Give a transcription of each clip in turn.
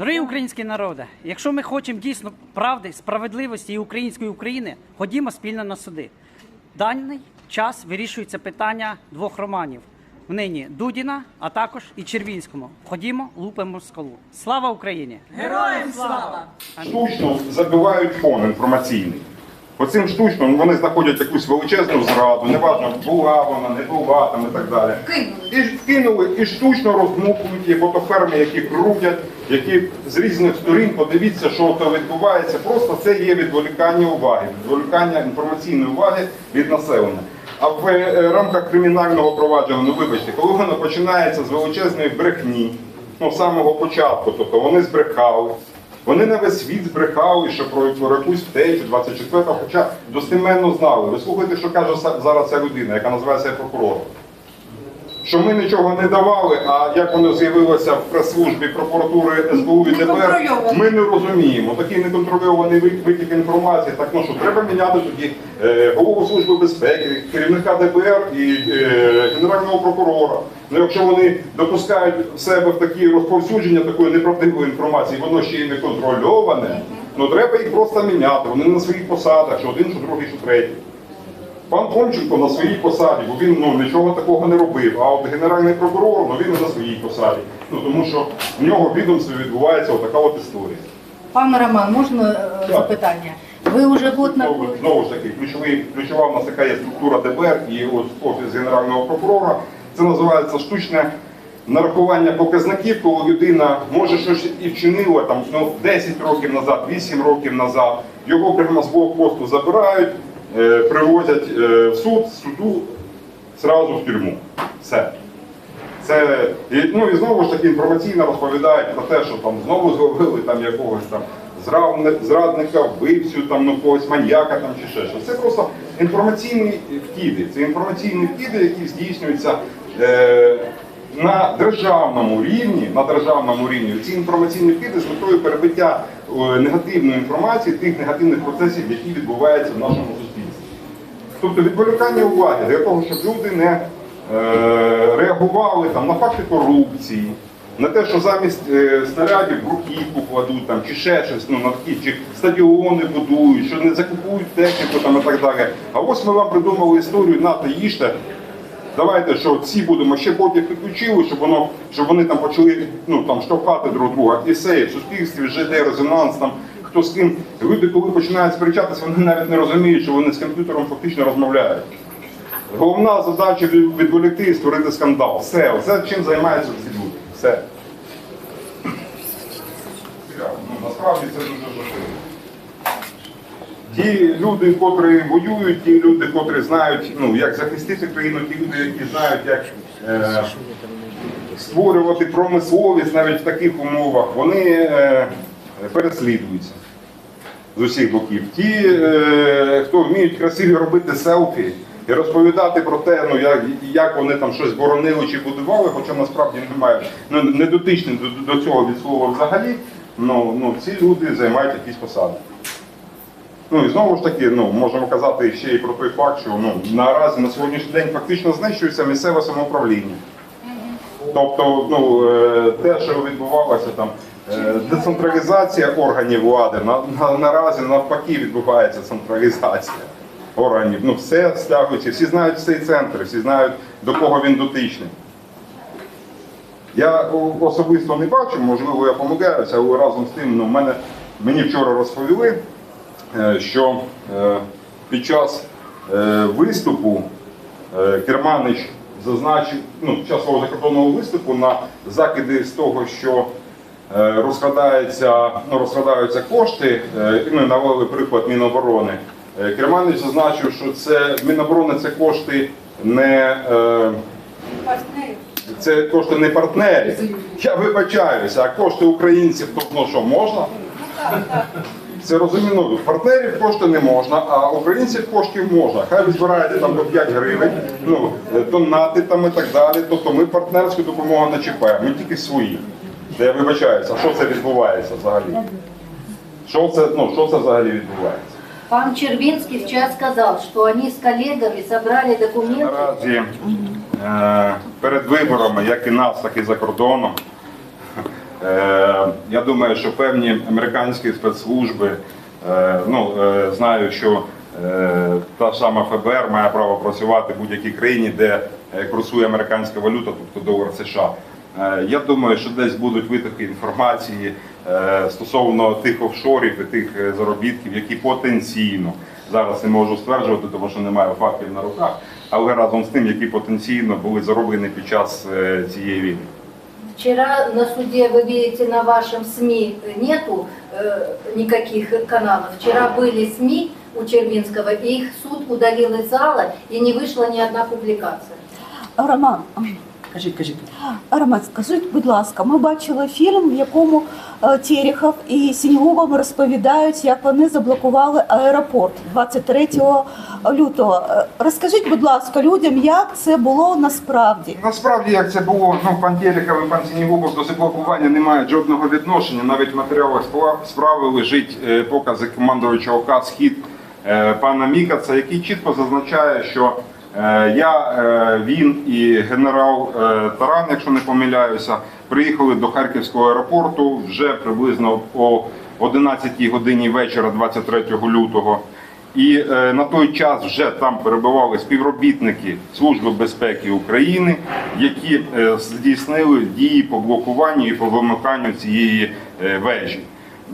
Дорогі українські народи, якщо ми хочемо дійсно правди, справедливості і української України, ходімо спільно на суди. Даний час вирішується питання двох романів. Нині Дудіна, а також і Червінському. Ходімо, лупимо скалу. Слава Україні! Героям штучно забивають фон інформаційний. Оцим штучно вони знаходять якусь величезну зраду, неважно, була вона, не була там і так далі. І ж вкинули і штучно роздмухують є фотоферми, які крутять, які з різних сторін подивіться, що то відбувається. Просто це є відволікання уваги, відволікання інформаційної уваги від населення. А в е, рамках кримінального провадження, ну вибачте, коли воно починається з величезної брехні, ну самого початку, тобто вони збрехали. Вони на весь світ збрехали, що про, якусь втечу 24-го, хоча достеменно знали. Ви слухайте, що каже зараз ця людина, яка називається прокурором. Що ми нічого не давали, а як воно з'явилося в прес-службі прокуратури СБУ і ДБР, ми не розуміємо. Такий неконтрольований витік інформації. Так ну що треба міняти тоді е, голову служби безпеки, керівника ДБР і е, генерального прокурора. Ну якщо вони допускають в себе в такі розповсюдження такої неправдивої інформації, воно ще й не контрольоване. Ну треба їх просто міняти. Вони на своїх посадах, що один, що другий, що третій. Пан Комченко на своїй посаді, бо він ну, нічого такого не робив. А от генеральний прокурор, ну він на своїй посаді. Ну тому що в нього в відомстві відбувається отака от історія. Пане Роман, можна е, Так. запитання? Ви вже год на Знову, знову ж таки, ключовий, ключова в нас така є структура ДБР і от офіс генерального прокурора. Це називається штучне нарахування показників, коли людина може щось і вчинила там ну, 10 років назад, 8 років назад. Його прямо з блокпосту забирають, привозять е, в суд, з суду зразу в тюрму. Все. Це ну і знову ж таки інформаційно розповідають про те, що там знову зловили там якогось там зрадника, вбивцю, там ну когось маньяка там чи ще щось. Це просто інформаційні вкиди. Це інформаційні вкиди, які здійснюються е, на державному рівні. На державному рівні ці інформаційні вкиди з метою перебиття е, негативної інформації, тих негативних процесів, які відбуваються в нашому. Тобто відволікання уваги для того, щоб люди не е, реагували там, на факти корупції, на те, що замість е, снарядів бруківку кладуть там, чи ще щось, ну, на такі, чи стадіони будують, що не закупують техніку там, і так далі. А ось ми вам придумали історію, нате їжте. Давайте, що ці будемо ще потім підключили, щоб воно, щоб вони там почали ну там штовхати друг друга. І все, в суспільстві вже йде резонанс там. Хто з ким люди, коли починають сперечатися, вони навіть не розуміють, що вони з комп'ютером фактично розмовляють. Головна задача відволікти і створити скандал. Все, все чим займаються ці люди. Все. Ну, Насправді це дуже важливо. Ті люди, котрі воюють, ті люди, котрі знають, ну, як захистити країну, ті люди, які знають, як е, створювати промисловість навіть в таких умовах, вони е, переслідуються з усіх боків. Ті, е, хто вміють красиві робити селфі і розповідати про те, ну, як, як вони там щось боронили чи будували, хоча насправді немає, ну, не дотичні до, до цього від слова взагалі, ну, ну, ці люди займають якісь посади. Ну і знову ж таки, ну можемо казати ще і про той факт, що ну наразі на сьогоднішній день фактично знищується місцеве самоуправління. Тобто, ну е, те, що відбувалося там, децентралізація органів влади, на, на, наразі навпаки відбувається централізація органів. Ну все стягується, всі знають цей центр, всі знають до кого він дотичний. Я особисто не бачу, можливо, я помиляюся, але разом з тим, ну, мене, мені вчора розповіли, е, що е, під час е, виступу е, Керманич зазначив, ну, час свого закордонного виступу на закиди з того, що е, розкрадається, ну, розкрадаються кошти, е, і ми навели приклад Міноборони. Е, Керманич зазначив, що це Міноборони це кошти не. Це кошти не партнерів. Я вибачаюся, а кошти українців, то ну що можна? Це розумію, ну, партнерів кошти не можна, а українців коштів можна. Хай ви збираєте там по 5 гривень, ну, донати там і так далі. Тобто ми партнерську допомогу не чіпаємо, ми тільки свої. Та Я вибачаюся, що це відбувається взагалі? Що це, ну, що це взагалі відбувається? Пан Червинский вчера сказал, что они с коллегами собрали документы. Наразі е, перед виборами, як і нас, так і за кордоном, Е, Я думаю, що певні американські спецслужби е, ну, е, знають, що е, та ж сама ФБР має право працювати в будь-якій країні, де е, курсує американська валюта, тобто долар США. Е, Я думаю, що десь будуть витоки інформації е, стосовно тих офшорів і тих е, заробітків, які потенційно зараз не можу стверджувати, тому що немає фактів на руках, але разом з тим, які потенційно були зароблені під час е, цієї війни. Вчера на суде, вы видите, на вашем СМИ нету э, никаких каналов. Вчера были СМИ у Червинского, и их суд удалил из зала, и не вышла ни одна публикация. Роман, Кажіть, кажіть. Роман, скажіть, будь ласка, ми бачили фільм, в якому е, Терехов і Сіньгубов розповідають, як вони заблокували аеропорт 23 лютого. Е, Розкажіть, будь ласка, людям, як це було насправді. Насправді, як це було, ну пан Терехов і пан Сінігубов до заблокування не мають жодного відношення. Навіть в матеріалах справи лежить е, покази командуючого «Схід» е, пана Мікаца, який чітко зазначає, що я, е, він і генерал е, Таран, якщо не помиляюся, приїхали до Харківського аеропорту вже приблизно о 11 годині вечора 23 лютого. І е, на той час вже там перебували співробітники Служби безпеки України, які е, здійснили дії по блокуванню і по вимиканню цієї е, вежі.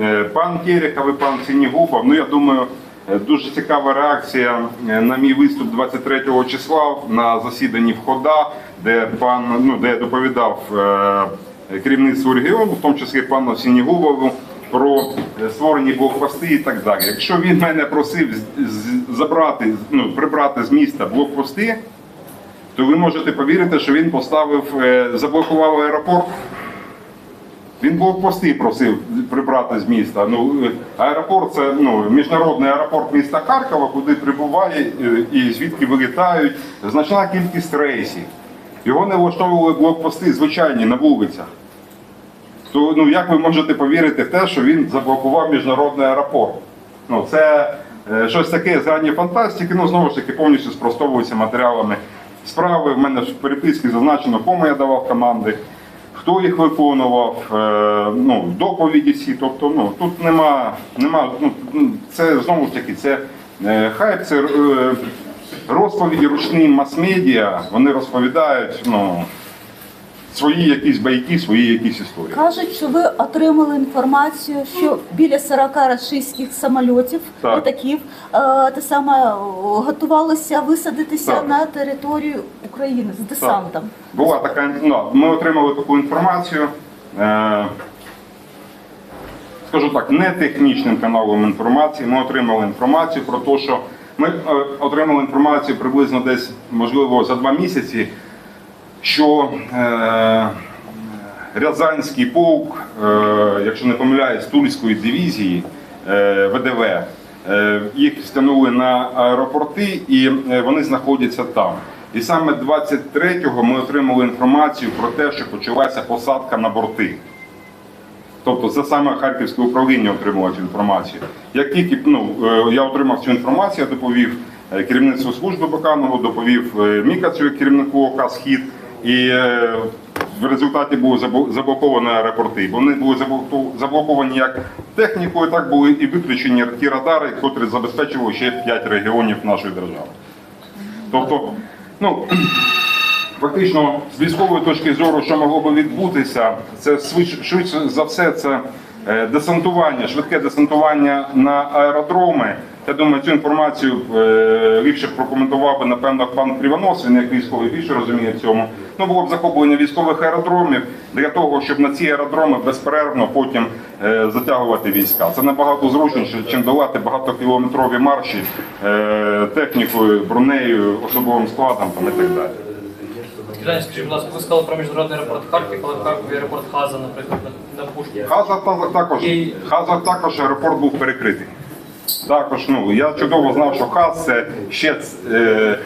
Е, пан Терехов і пан Синігубов, ну я думаю, е, дуже цікава реакція е, на мій виступ 23 числа на засіданні входа, де пан ну де я доповідав е, керівництву регіону, в тому числі пану Сінігубову, про е, створені блокпости і так далі. Якщо він мене просив забрати, ну, прибрати з міста блокпости, то ви можете повірити, що він поставив, е, заблокував аеропорт. Він блокпости просив прибрати з міста. Ну, е, аеропорт це ну, міжнародний аеропорт міста Харкова, куди прибуває е, і звідки вилітають значна кількість рейсів. Його не влаштовували блокпости звичайні на вулицях. То ну як ви можете повірити в те, що він заблокував міжнародний аеропорт? Ну це е, щось таке з ранньої фантастики. Ну знову ж таки повністю спростовується матеріалами справи. В мене в переписці зазначено, кому я давав команди, хто їх виконував, е, ну доповіді всі. Тобто, ну тут нема, нема ну це знову ж таки, це е, хайп, це е, розповіді ручні мас-медіа. Вони розповідають, ну. Свої якісь байки, свої якісь історії. Кажуть, що ви отримали інформацію, що біля 40 російських самольотів, Так. літаків, е, те саме е, готувалися висадитися Так. на територію України з десантом. Була така, ну, ми отримали таку інформацію. Е, скажу так, не технічним каналом інформації. Ми отримали інформацію про те, що ми е, отримали інформацію приблизно десь, можливо, за два місяці, що е, Рязанський полк, е, якщо не помиляюсь, Тульської дивізії е, ВДВ, їх стягнули на аеропорти і вони знаходяться там. І саме 23-го ми отримали інформацію про те, що почалася посадка на борти. Тобто це саме Харківське управління отримало цю інформацію. Як тільки ну, я отримав цю інформацію, я доповів керівництву служби Баканову, доповів Мікацю, керівнику ОК «Схід», і е, в результаті були заблоковані аеропорти. Вони були заблоковані як технікою, так були і виключені ті радари, котрі забезпечували ще 5 регіонів нашої держави. Тобто, ну, Фактично, з військової точки зору, що могло би відбутися, це швидше за все, це е, десантування, швидке десантування на аеродроми. Я думаю, цю інформацію е, ліпше прокоментував би, напевно, пан Кривонос, він як військовий більше розуміє в цьому. Ну, було б захоплення військових аеродромів для того, щоб на ці аеродроми безперервно потім е, затягувати війська. Це набагато зручніше, чим долати багатокілометрові марші е, технікою, бронею, особовим складом там, і так далі. Скажіть, будь ласка, ви сказали про міжнародний аеропорт Харків, але в Харкові аеропорт Хаза, наприклад, на, на Пушкіна. Хазар та- також, Хазар також аеропорт був перекритий. Також, ну я чудово знав, що Хаз це ще е,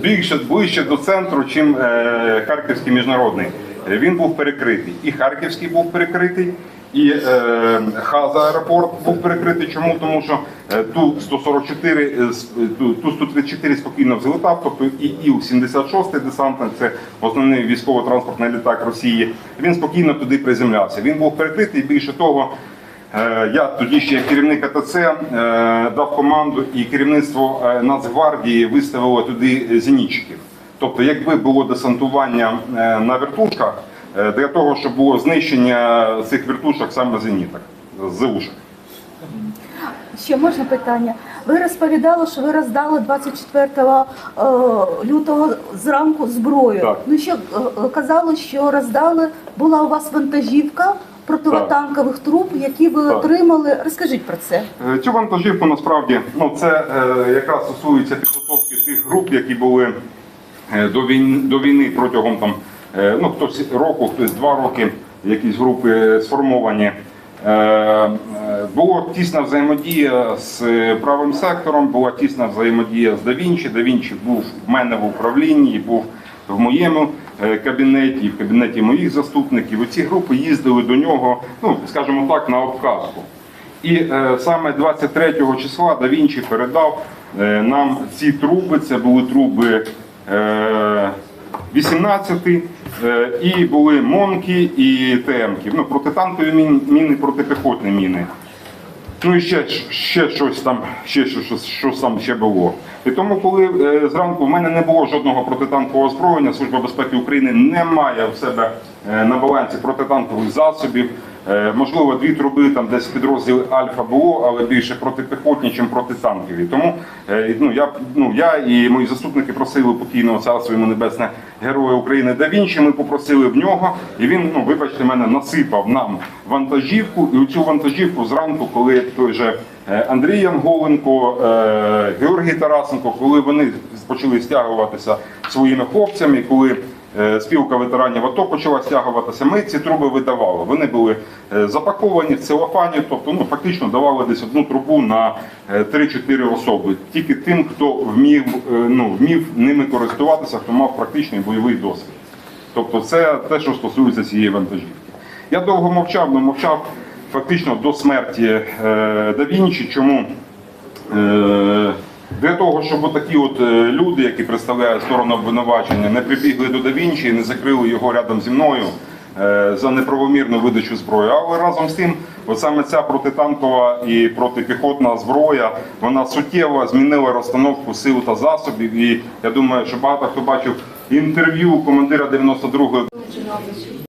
більше ближче до центру, чим е, Харківський міжнародний. Е, Він був перекритий. І Харківський був перекритий, І е, Хаза аеропорт був перекритий. Чому? Тому що е, Ту-144, е, з- е, Ту- Ту-134 спокійно взлетав, тобто і Іл-76 десантний, це основний військово-транспортний літак Росії. Він спокійно туди приземлявся. Він був перекритий. Більше того, е, я тоді ще як керівник АТЦ е, дав команду, і керівництво е, Нацгвардії виставило туди зенітчиків. Тобто, якби було десантування е, на вертушках, е, для того, щоб було знищення цих вертушок саме зеніток, ЗУшок. Ще можна питання? Ви розповідали, що ви роздали 24 е, лютого зранку зброю. Так. Ну ще е, е, казали, що роздали, була у вас вантажівка противотанкових труб, які ви Так. отримали. Розкажіть про це. Е, Цю вантажівку насправді ну це е, якраз стосується підготовки тих груп, які були е, до війни, до війни протягом там е, ну хтось року, хтось два роки. Якісь групи сформовані. Е, Була тісна взаємодія з правим сектором, була тісна взаємодія з Давінчі. Давінчі був в мене в управлінні, був в моєму кабінеті, в кабінеті моїх заступників. Ці групи їздили до нього, ну скажімо так, на обказку. І е, саме 23 числа Да Вінчі передав е, нам ці труби. Це були труби е, 18 е, і були монки і темки. Ну, протитанкові міни, протипіхотні міни. Ну і ще, ще щось там, ще щось, щось, щось там ще було. І тому, коли е, зранку в мене не було жодного протитанкового озброєння, Служба безпеки України не має в себе е, на балансі протитанкових засобів. Е, можливо, дві труби там десь підрозділ Альфа було, але більше протипіхотні, ніж протитанкові. Тому е, ну, я, ну, я і мої заступники просили покійного царства йому небесне героя України Да Вінчі. Ми попросили в нього, і він, ну вибачте мене, насипав нам вантажівку. І у цю вантажівку зранку, коли той же е, Андрій Янголенко, е, Георгій Тарасенко, коли вони почали стягуватися своїми хлопцями, коли спілка ветеранів АТО почала стягуватися, ми ці труби видавали. Вони були е, запаковані в целофані, тобто ну, фактично давали десь одну трубу на е, 3-4 особи. Тільки тим, хто вмів, е, ну, вмів ними користуватися, хто мав практичний бойовий досвід. Тобто це те, що стосується цієї вантажівки. Я довго мовчав, але мовчав фактично до смерті е, Да. Чому? Е, для того, щоб такі от е, люди, які представляють сторону обвинувачення, не прибігли до Да Вінчі і не закрили його рядом зі мною е, за неправомірну видачу зброї. Але разом з тим, от саме ця протитанкова і протипіхотна зброя, вона суттєво змінила розстановку сил та засобів. І я думаю, що багато хто бачив інтерв'ю командира 92-ї Начинал защищать.